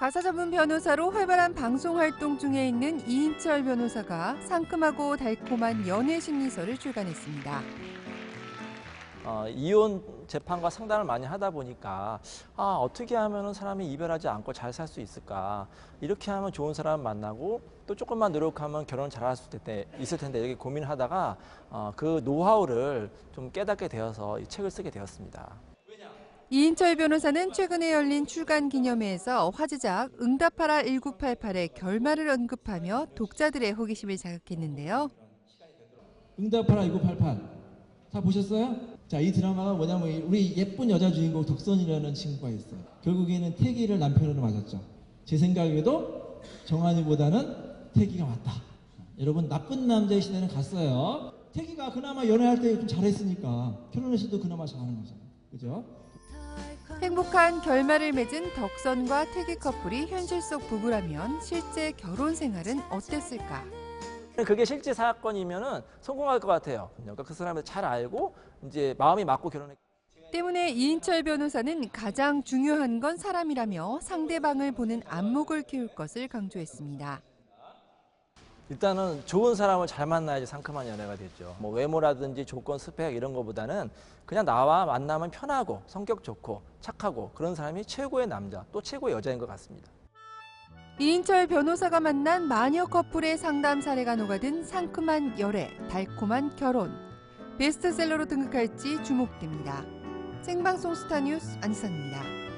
가사 전문 변호사로 활발한 방송 활동 중에 있는 이인철 변호사가 상큼하고 달콤한 연애 심리서를 출간했습니다. 어, 이혼 재판과 상담을 많이 하다 보니까 아, 어떻게 하면 사람이 이별하지 않고 잘 살 수 있을까 이렇게 하면 좋은 사람 만나고 또 조금만 노력하면 결혼 잘할 수 있을, 텐데 이렇게 고민하다가 어, 그 노하우를 좀 깨닫게 되어서 이 책을 쓰게 되었습니다. 이인철 변호사는 최근에 열린 출간 기념회에서 화제작 응답하라 1988의 결말을 언급하며 독자들의 호기심을 자극했는데요. 응답하라 1988. 다 보셨어요? 자, 이 드라마가 뭐냐면 우리 예쁜 여자 주인공 덕선이라는 친구가 있어요. 결국에는 태기를 남편으로 맞았죠. 제 생각에도 정한이보다는 태기가 맞다. 여러분 나쁜 남자의 시대는 갔어요. 태기가 그나마 연애할 때 좀 잘했으니까 결혼했어도 그나마 잘하는 거잖아요. 그죠? 행복한 결말을 맺은 덕선과 태기 커플이 현실 속 부부라면 실제 결혼 생활은 어땠을까? 그게 실제 사건이면은 성공할 것 같아요. 그러니까 그 사람을 잘 알고 이제 마음이 맞고 결혼했. 때문에 이인철 변호사는 가장 중요한 건 사람이라며 상대방을 보는 안목을 키울 것을 강조했습니다. 일단은 좋은 사람을 잘 만나야지 상큼한 연애가 되죠. 뭐 외모라든지 조건, 스펙 이런 거보다는 그냥 나와 만나면 편하고 성격 좋고 착하고 그런 사람이 최고의 남자 또 최고의 여자인 것 같습니다. 이인철 변호사가 만난 마녀 커플의 상담 사례가 녹아든 상큼한 열애, 달콤한 결혼. 베스트셀러로 등극할지 주목됩니다. 생방송 스타뉴스 안선입니다.